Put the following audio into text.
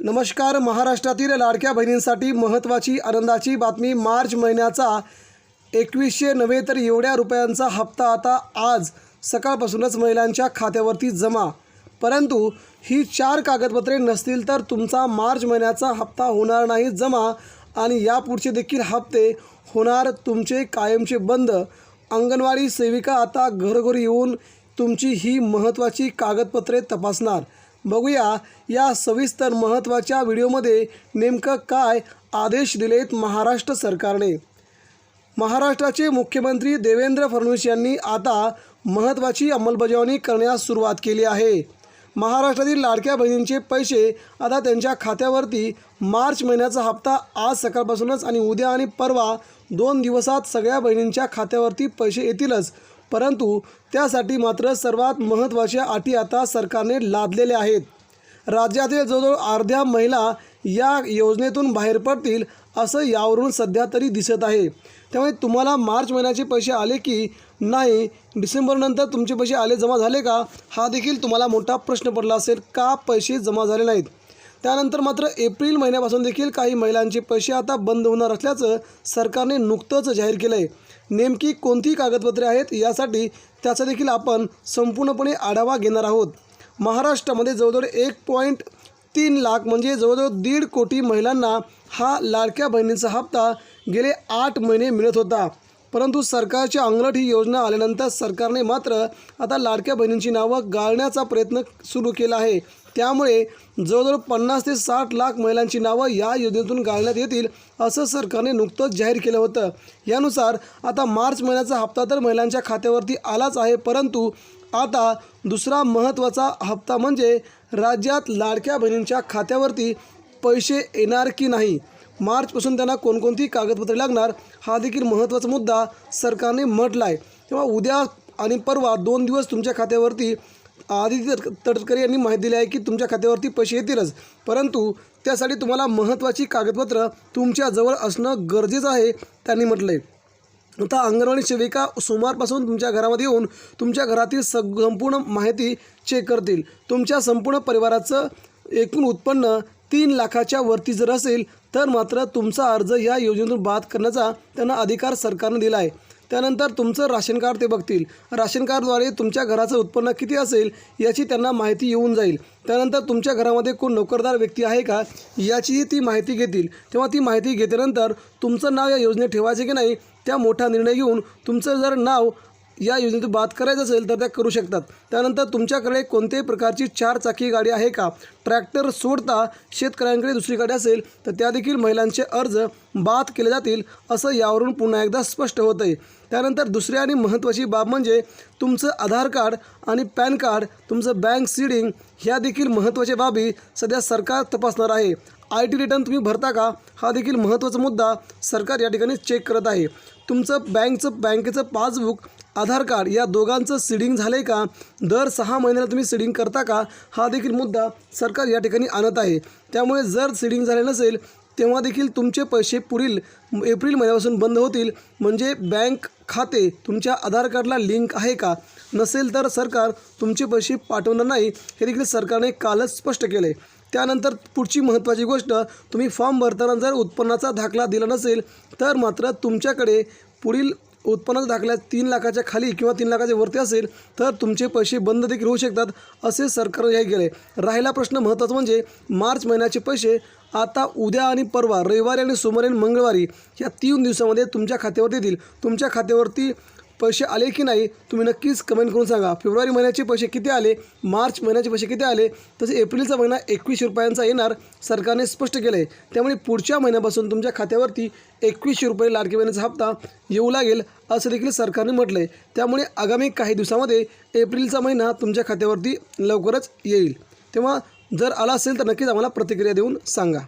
नमस्कार महाराष्ट्रातील लाडक्या बहिणींसाठी महत्त्वाची आनंदाची बातमी मार्च महिन्याचा. एकवीसशे नव्हे तर एवढ्या रुपयांचा हप्ता आता आज सकाळपासूनच महिलांच्या खात्यावरती जमा. परंतु ही चार कागदपत्रे नसतील तर तुमचा मार्च महिन्याचा हप्ता होणार नाही जमा आणि यापुढचे देखील हप्ते होणार तुमचे कायमचे बंद. अंगणवाडी सेविका आता घरोघरी येऊन तुमची ही महत्त्वाची कागदपत्रे तपासणार. बघूया या सविस्तर महत्त्वाच्या व्हिडिओमध्ये नेमकं काय आदेश दिलेत महाराष्ट्र सरकारने. महाराष्ट्राचे मुख्यमंत्री देवेंद्र फडणवीस यांनी आता महत्त्वाची अंमलबजावणी करण्यास सुरुवात केली आहे. महाराष्ट्रातील लाडक्या बहिणींचे पैसे आता त्यांच्या खात्यावरती मार्च महिन्याचा हप्ता आज सकाळपासूनच आणि उद्या आणि परवा दोन दिवसात सगळ्या बहिणींच्या खात्यावरती पैसे येतीलच परंतु त्यासाठी मात्र सर्वात महत्त्वाच्या अटी आता सरकारने लादलेल्या आहेत. राज्यातील जवळजवळ अर्ध्या महिला या योजनेतून बाहेर पडतील असं यावरून सध्या तरी दिसत आहे. त्यामुळे तुम्हाला मार्च महिन्याचे पैसे आले की नाही डिसेंबरनंतर तुमचे पैसे आले जमा झाले का? हा देखील तुम्हाला मोठा प्रश्न पडला असेल का पैसे जमा झाले नाहीत? त्यानंतर मात्र एप्रिल महिन्यापासून देखील काही महिलांचे पैसे आता बंद होणार असल्याचं सरकारने नुकतंच जाहीर केलं आहे नेमकी कोणती कागदपत्रे आहेत यासाठी त्याचा देखील आपण संपूर्णपणे आढावा घेणार आहोत. महाराष्ट्रामध्ये जवळजवळ एक पॉईंट तीन लाख म्हणजे जवळजवळ दीड कोटी महिलांना हा लाडक्या बहिणींचा हप्ता गेले आठ महिने मिळत होता. परंतु सरकारच्या अंगलट ही योजना आल्यानंतर सरकारने मात्र आता लाडक्या बहिणींची नावं गाळण्याचा प्रयत्न सुरू केला आहे. त्यामुळे जवळजवळ पन्नास ते साठ लाख महिलांची नावं या योजनेतून गाळण्यात येतील असं सरकारने नुकतंच जाहीर केलं होतं. यानुसार आता मार्च महिन्याचा हप्ता तर महिलांच्या खात्यावरती आलाच आहे परंतु आता दुसरा महत्त्वाचा हप्ता म्हणजे राज्यात लाडक्या बहिणींच्या खात्यावरती पैसे येणार की नाही? मार्चपासून त्यांना कोणकोणती कागदपत्रे लागणार हा देखील महत्त्वाचा मुद्दा सरकारने म्हटला आहे तेव्हा उद्या आणि परवा दोन दिवस तुमच्या खात्यावरती आदित्य तटकरे यांनी माहिती दिली आहे की तुमच्या खात्यावरती पैसे येतीलच. परंतु त्यासाठी तुम्हाला महत्त्वाची कागदपत्र तुमच्याजवळ असणं गरजेचं आहे त्यांनी म्हटलं आहे आता अंगणवाडी सेविका सोमवारपासून तुमच्या घरामध्ये येऊन तुमच्या घरातील सग संपूर्ण माहिती चेक करतील. तुमच्या संपूर्ण परिवाराचं एकूण उत्पन्न तीन लाखाच्या वरती जर असेल तर मात्र तुमचा अर्ज या योजनेतून बाद करण्याचा त्यांना अधिकार सरकारनं दिला आहे. त्यानंतर तुमचं राशन कार्ड ते बघतील. राशन कार्डद्वारे तुमच्या घराचं उत्पन्न किती असेल याची त्यांना माहिती येऊन जाईल. त्यानंतर तुमच्या घरामध्ये कोण नोकरदार व्यक्ती आहे का याचीही ती माहिती घेतील. तेव्हा ती माहिती घेतल्यानंतर तुमचं नाव या योजनेत ठेवायचे की नाही त्या मोठा निर्णय घेऊन तुमचं जर नाव या योजनेतून बाद करायचं असेल तर त्या करू शकतात. त्यानंतर तुमच्याकडे कोणत्याही प्रकारची चार चाकी गाडी आहे का? ट्रॅक्टर सोडता शेतकऱ्यांकडे दुसरी गाडी असेल तर त्या देखील महिलांचे अर्ज बाद केले जातील असं यावरून पुन्हा एकदा स्पष्ट होतं आहे त्यानंतर दुसरी आणि महत्त्वाची बाब म्हणजे तुमचं आधार कार्ड आणि पॅन कार्ड तुमचं बँक सीडिंग ह्या देखील महत्त्वाच्या बाबी सध्या सरकार तपासणार आहे. आय टी रिटर्न तुम्ही भरता का? हा देखील महत्त्वाचा मुद्दा सरकार या ठिकाणी चेक करत आहे. तुमचं बँकचं बँकेचं पासबुक आधार कार्ड या दोघांचं सीडिंग झालं आहे का? दर सहा महिन्याला तुम्ही सीडिंग करता का? हा देखील मुद्दा सरकार या ठिकाणी आणत आहे. त्यामुळे जर सीडिंग झाले नसेल तेव्हा देखील तुमचे पैसे पुढील एप्रिल महिन्यापासून बंद होतील. म्हणजे बँक खाते तुमच्या आधार कार्डला लिंक आहे का? नसेल तर सरकार तुमचे पैसे पाठवणार नाही हे देखील सरकारने कालच स्पष्ट केलं आहे त्यानंतर पुढची महत्त्वाची गोष्ट तुम्ही फॉर्म भरताना जर उत्पन्नाचा दाखला दिला नसेल तर मात्र तुमच्याकडे पुढील उत्पन्न दाखल्यात तीन लाखाच्या खाली किंवा तीन लाखाच्या वरती असेल तर तुमचे पैसे बंद देखील होऊ शकतात असे सरकारने जाहीर केले राहिला प्रश्न महत्त्वाचा म्हणजे मार्च महिन्याचे पैसे आता उद्या आणि परवा रविवारी आणि सोमवारी आणि मंगळवारी या तीन दिवसामध्ये तुमच्या खात्यावरती येतील. तुमच्या खात्यावरती पैसे आले की नाही तुम्ही नक्कीच कमेंट करून सांगा. फेब्रुवारी महिन्याचे पैसे किती आले मार्च महिन्याचे पैसे किती आले तसे एप्रिलचा महिना एकवीसशे रुपयांचा येणार सरकारने स्पष्ट केलं आहे त्यामुळे पुढच्या महिन्यापासून तुमच्या खात्यावरती एकवीसशे रुपये लाडके महिन्याचा हप्ता येऊ लागेल असं देखील सरकारने म्हटलं आहे त्यामुळे आगामी काही दिवसामध्ये एप्रिलचा महिना तुमच्या खात्यावरती लवकरच येईल. तेव्हा जर आला असेल तर नक्कीच आम्हाला प्रतिक्रिया देऊन सांगा.